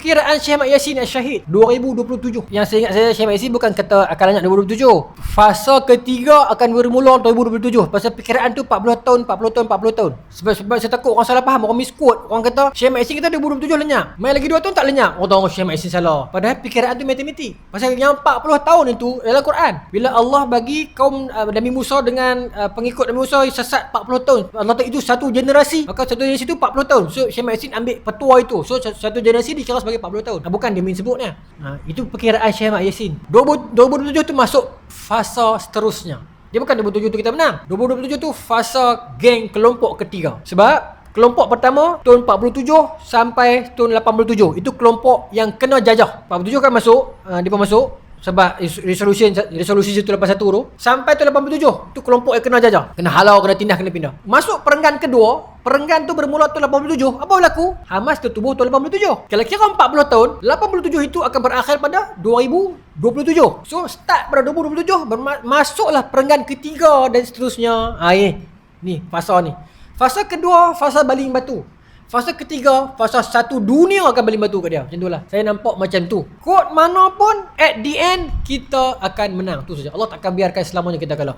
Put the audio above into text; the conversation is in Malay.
perkiraan Syekh Ahmad Yasin Al-Syahid 2027. Yang saya ingat saya Syekh Ahmad Yasin bukan kata akan lanjut 2027. Fasa ketiga akan bermula 2027. Pasal perkiraan tu 40 tahun, 40 tahun, 40 tahun. Sebab, sebab saya takut orang salah faham, orang misquote. Orang kata Syekh Ahmad Yasin kita 2027 lenyap. Main lagi 2 tahun tak lenyap. Orang tahu Syekh Ahmad Yasin salah. Padahal perkiraan tu matematik. Pasal yang 40 tahun itu dalam Quran. Bila Allah bagi kaum uh, Nabi Musa dengan uh, pengikut Nabi Musa sesat 40 tahun. Allah Ta'ala itu satu generasi. Maka satu generasi itu 40 tahun. So Syekh Ahmad Yasin ambil petua itu. So satu generasi dikira sebagai 40 tahun. Ah, bukan dia main sebutnya. Ha, itu perkiraan Syekh Ahmad Yasin. 20, 2027 tu masuk fasa seterusnya. Dia bukan 2027 tu kita menang. 2027 tu fasa geng kelompok ketiga. Sebab Kelompok pertama tahun 47 sampai tahun 87. Itu kelompok yang kena jajah. 47 kan masuk, uh, dia pun masuk sebab res- resolution resolusi 181 tu sampai tahun 87 tu kelompok yang kena jajah kena halau kena tindah kena pindah. Masuk perenggan kedua perenggan tu bermula tahun 87 apa berlaku? Hamas tertubuh tahun 87 kalau kira 40 tahun 87 itu akan berakhir pada 2027 so start pada 2027 berma- masuklah perenggan ketiga dan seterusnya. Ha ni ni fasa ni. Fasa kedua fasa baling batu Fasa ketiga, fasa satu dunia akan baling batu kat dia. Macam tu lah. Saya nampak macam tu. Kod mana pun, at the end, kita akan menang. Tu saja. Allah tak akan biarkan selamanya kita kalah.